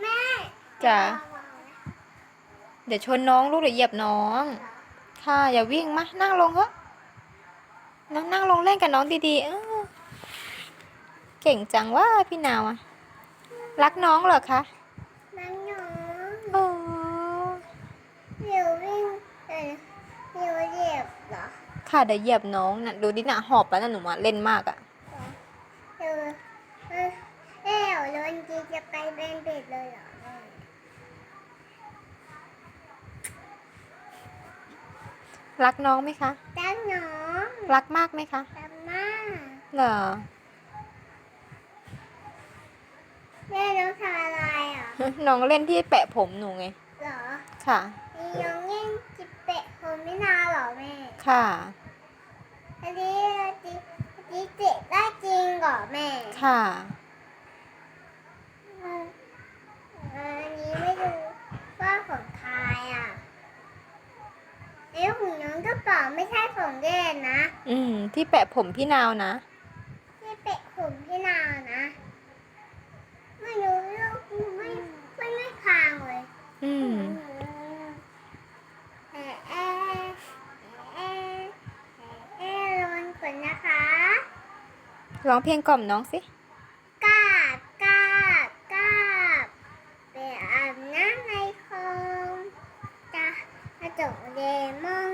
แม่จ้ะเดี๋ยวชนน้องลูกเดี๋ยวเหยียบน้อง ค่ะ อย่าวิ่งมานั่งลงเถอะน้องนั่งลงเล่นกับน้องดีๆเออเก่งจังว่าพี่นาวอะรักน้องเหรอคะนั่งน้องโอ้เดี๋ยววิ่งเออเดี๋ยวเหยียบเหรอค่ะเดี๋ยวเหยียบน้องน่ะดูดิน่ะหอบแล้วน่ะหนูมาเล่นมากอะเดี๋ยว เออเอ๊ะเดี๋ยววันจีจะไปเป็นเป็ดเลยเหรอแม่รักน้องไหมคะ ตั้งน้องรักมากไหมคะตามมาเหรอ แม่น้องทำอะไรอะน้องเล่นที่แปะผมหนูไง เหรอค่ะ มีน้องเล่นจิบเปะผมไม่นานเหรอแม่ ค่ะ อันนี้จิจิเจ็บได้จริงเหรอแม่ ค่ะ เอออันนี้ไม่รู้ว่าของใครอะ เอ้ของน้องก็เปล่าไม่ใช่ของเล่นนะ อืม ที่แปะผมพี่นาวนะนี่เปะผมพี่นาวนะ ไม่รู้เรื่องไม่ไม่ไม่คางเลย อืมเอะเอะเอะเอะระวังก่อนนะคะ ร้องเพลงกล่อมน้องสิ กาบกาบกาบไปอาบน้ำในคลองจะกระ จกเดมอน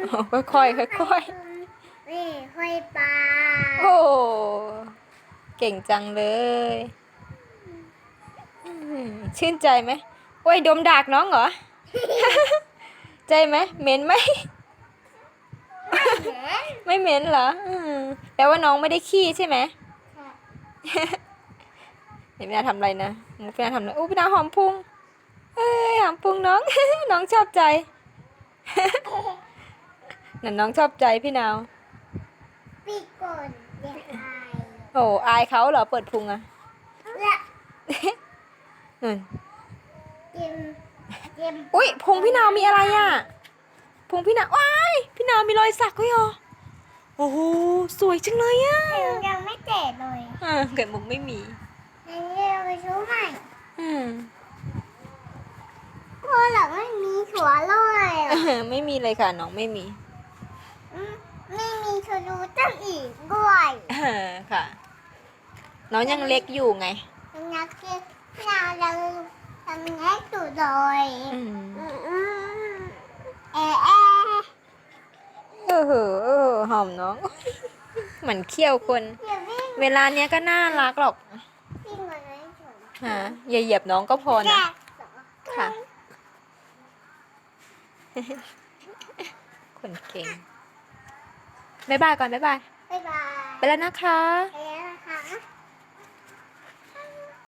ค่อยๆค่อยนี่ห้อยปลาๆโอ้เก่งจังเลยอืมชื่นใจไหมโอ้ยดมดากน้องเหรอ ใจไหมเหม็นไหม แหมไม่เหม็นเหรออืมแปลว่าน้องไม่ได้ขี้ใช่ไหม เห็นพี่นาทำอะไรนะพี่นาทำอะไรอู้พี่นาหอมพุง เอ้ยหอมพุงน้อง น้องชอบใจ นั่นน้องชอบใจพี่นาวปีกก่อนเดี๋ยวอายโอ้อายเขาเหรอเปิดพุงอะและนั่นเตรียมเตรียมอุ้ยพุงพี่นาวมีอะไรอะพุงพี่นาวว้ายพี่นาวมีรอยสักด้วยเหรอโอ้โหสวยจังเลยอะเดี๋ยวยังไม่เตะเลยอ่าเกิดมุกไม่มีอันนี้เราไปชูใหม่อืมเพราะหลังไม่มีถั่ว เลยอะไม่มีเลยค่ะน้องไม่มีอืมไม่มีถั่วดูตั้งอีกด้วยอ่าค่ะ น้องยังเล็กอยู่ไงนักเก็ตเราเราทำแง่ตัวเลยอืมอืมอืมเอะเอะเออเหอะเออหอมน้องเหมือนเขี้ยวคนอย่าวิ่งเวลาเนี้ยก็น่ารักหรอกวิ่งมาเลยผมฮะอย่าเหยียบน้องก็พอแกนะค่ะ คนเก่งบ๊ายบายก่อนบ๊ายบาย บ๊ายบาย ไปแล้วนะคะไป